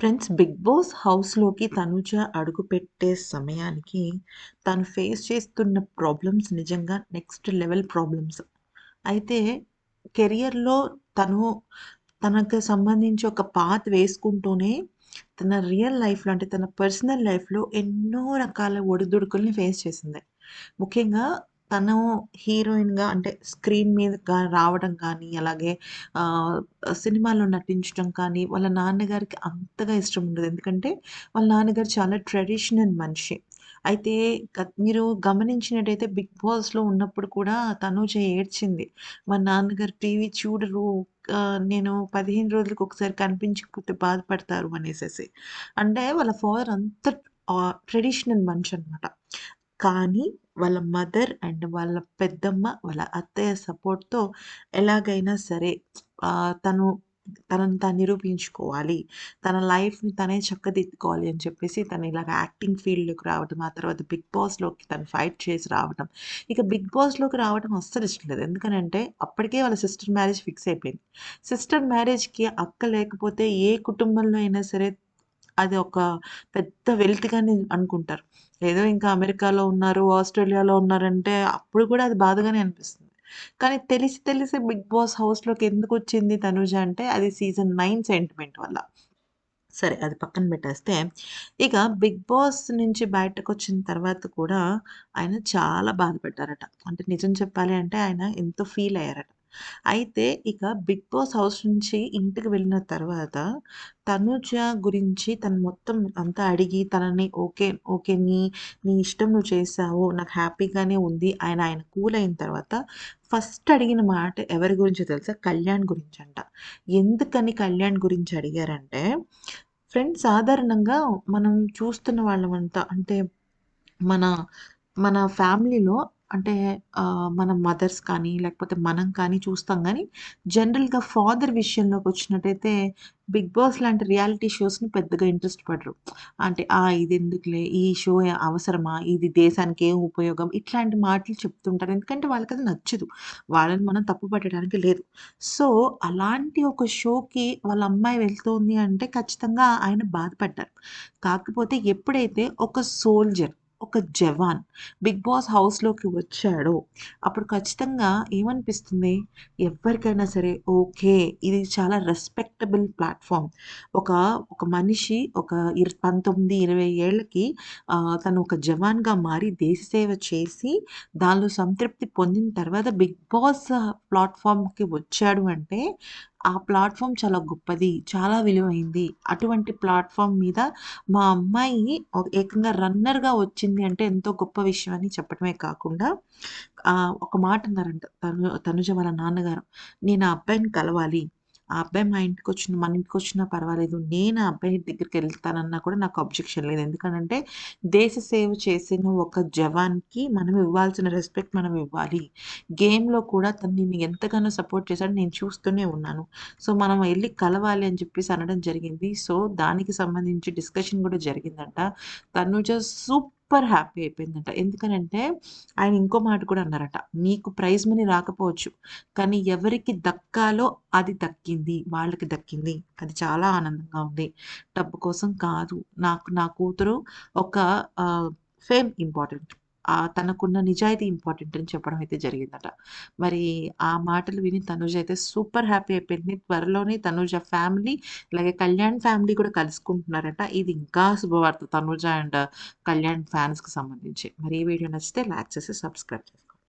Friends 'big boss' హౌస్‌లోకి తనుజ అడుగుపెట్టే సమయానికి తను ఫేస్ చేస్తున్న ప్రాబ్లమ్స్ నిజంగా నెక్స్ట్ లెవెల్ ప్రాబ్లమ్స్. అయితే కెరియర్‌లో తను తనకు సంబంధించి ఒక పాత్ వేసుకుంటూనే తన రియల్ లైఫ్‌లో అంటే తన పర్సనల్ లైఫ్‌లో ఎన్నో రకాల ఒడిదుడుకుల్ని ఫేస్ చేసింది. ముఖ్యంగా తను హీరోయిన్‌గా అంటే స్క్రీన్ మీద రావడం కానీ, అలాగే సినిమాలో నటించడం కానీ, వాళ్ళ నాన్నగారికి అంతగా ఇష్టం ఉండదు. ఎందుకంటే వాళ్ళ నాన్నగారు చాలా ట్రెడిషనల్ మనిషి. అయితే మీరు గమనించినట్టయితే 'బిగ్ బాస్‌లో' ఉన్నప్పుడు కూడా తనూజ ఏడ్చింది. మా నాన్నగారు టీవీ చూడరు. నేను పదిహేను రోజులకు ఒకసారి కనిపించకపోతే బాధపడతారు అనేసేసి. అంటే వాళ్ళ ఫాదర్ అంత ట్రెడిషనల్ మనిషి అనమాట కానీ వాళ్ళ మదర్ అండ్ వాళ్ళ పెద్దమ్మ, వాళ్ళ అత్తయ్య సపోర్ట్‌తో ఎలాగైనా సరే తను తనని తను నిరూపించుకోవాలి. తన లైఫ్‌ని తనే చక్కదిద్దుకోవాలి అని చెప్పేసి తను ఇలాగ యాక్టింగ్ ఫీల్డ్‌లోకి రావడం, ఆ తర్వాత 'బిగ్ బాస్‌లోకి తను ఫైట్ చేసి రావడం. ఇక 'బిగ్ బాస్‌లోకి' రావడం అస్సలు ఇష్టం లేదు. ఎందుకనంటే అప్పటికే వాళ్ళ సిస్టర్ మ్యారేజ్ ఫిక్స్ అయిపోయింది. సిస్టర్ మ్యారేజ్‌కి అక్క లేకపోతే ఏ కుటుంబంలో అయినా సరే అది ఒక పెద్ద వెల్త్‌గానే అనుకుంటారు. ఏదో ఇంకా అమెరికాలో ఉన్నారు, ఆస్ట్రేలియాలో ఉన్నారంటే అప్పుడు కూడా అది బాధగానే అనిపిస్తుంది. కానీ తెలిసి తెలిసి 'బిగ్ బాస్' హౌస్‌లోకి ఎందుకొచ్చింది తనుజ అంటే అది సీజన్ నైన్ సెంటిమెంట్ వల్ల. సరే అది పక్కన పెట్టేస్తే, ఇక 'బిగ్ బాస్' నుంచి బయటకొచ్చిన తర్వాత కూడా ఆయన చాలా బాధపడ్డారట. అంటే నిజం చెప్పాలి అంటే ఆయన ఎంతో ఫీల్ అయ్యారట. అయితే ఇక 'బిగ్ బాస్' హౌస్ నుంచి ఇంటికి వెళ్ళిన తర్వాత తనుజ గురించి తను మొత్తం అంతా అడిగి తనని ఓకే, ఓకే నీ నీ ఇష్టం నువ్వు చేశావు. నాకు హ్యాపీగానే ఉంది. ఆయన ఆయన కూల్ అయిన తర్వాత ఫస్ట్ అడిగిన మాట ఎవరి గురించో తెలుసా? కళ్యాణ్ గురించి అంట ఎందుకని కళ్యాణ్ గురించి అడిగారంటే, ఫ్రెండ్స్ సాధారణంగా మనం చూస్తున్న వాళ్ళమంతా అంటే మన మన ఫ్యామిలీలో అంటే మన మదర్స్ కానీ, లేకపోతే మనం కానీ చూస్తాం కానీ జనరల్‌గా ఫాదర్ విషయంలోకి వచ్చినట్టయితే 'బిగ్ బాస్' లాంటి రియాలిటీ షోస్‌ని పెద్దగా ఇంట్రెస్ట్ పడరు. అంటే ఆ! ఇదెందుకులే, ఈ షో అవసరమా? ఇది దేశానికి ఏం ఉపయోగం? ఇట్లాంటి మాటలు చెప్తుంటారు. ఎందుకంటే వాళ్ళకి అది నచ్చదు. వాళ్ళని మనం తప్పు పట్టడానికి లేదు. సో, అలాంటి ఒక షోకి వాళ్ళ అమ్మాయి వెళ్తోంది అంటే ఖచ్చితంగా ఆయన బాధపడ్డారు. కాకపోతే ఎప్పుడైతే ఒక సోల్జర్, ఒక జవాన్ 'బిగ్ బాస్' హౌస్‌లోకి వచ్చాడో, అప్పుడు ఖచ్చితంగా ఏమనిపిస్తుంది? ఎవరికైనా సరే ఓకే. ఇది చాలా రెస్పెక్టబుల్ ప్లాట్ఫామ్ ఒక ఒక మనిషి ఒక ఇర్ 19, 20 ఏళ్ళకి తను ఒక జవాన్‌గా మారి దేశ సేవ చేసి దానిలో సంతృప్తి పొందిన తర్వాత 'బిగ్ బాస్' ప్లాట్ఫామ్కి వచ్చాడు అంటే, ఆ ప్లాట్ఫామ్ చాలా గొప్పది. చాలా విలువైంది. అటువంటి ప్లాట్ఫామ్ మీద మా అమ్మాయి ఏకంగా రన్నర్‌గా వచ్చింది అంటే ఎంతో గొప్ప విషయం అని చెప్పడమే కాకుండా ఒక మాట అన్నారంట తను తనుజ వాళ్ళ నాన్నగారు. నేను ఆ అబ్బాయిని కలవాలి. ఆ అబ్బాయి మా ఇంటికి వచ్చిన మన ఇంటికి వచ్చినా పర్వాలేదు. నేను ఆ అబ్బాయి దగ్గరికెళ్తానన్నా కూడా నాకు అబ్జెక్షన్ లేదు. ఎందుకంటే దేశ సేవ చేసిన ఒక జవాన్‌కి మనం ఇవ్వాల్సిన రెస్పెక్ట్ మనం ఇవ్వాలి. గేమ్‌లో కూడా తను నేను ఎంతగానో సపోర్ట్ చేశాడు. నేను చూస్తూనే ఉన్నాను. సో, మనం వెళ్ళి కలవాలి అని చెప్పేసి అనడం జరిగింది. సో, దానికి సంబంధించి డిస్కషన్ కూడా జరిగిందంట. తనుజ సూపర్ హ్యాపీ అయిపోయిందంట. ఎందుకనంటే ఆయన ఇంకో మాట కూడా అన్నారట. నీకు ప్రైజ్ మనీ రాకపోవచ్చు. కానీ ఎవరికి దక్కాలో అది దక్కింది. వాళ్ళకి దక్కింది. అది చాలా ఆనందంగా ఉంది. డబ్బు కోసం కాదు. నాకు నా కూతురు ఒక ఫేమ్ ఇంపార్టెంట్. తనకున్న నిజాయితీ ఇంపార్టెంట్ అని చెప్పడం అయితే జరిగిందట. మరి ఆ మాటలు విని తనుజ అయితే సూపర్ హ్యాపీ అయిపోయింది. త్వరలోనే తనుజ ఫ్యామిలీ, అలాగే కళ్యాణ్ ఫ్యామిలీ కూడా కలుసుకుంటున్నారట. ఇది ఇంకా శుభవార్త తనుజ అండ్ కళ్యాణ్ ఫ్యాన్స్‌కి సంబంధించి. మరి ఈ వీడియో నచ్చితే లైక్ చేసి సబ్స్క్రైబ్ చేసుకోండి.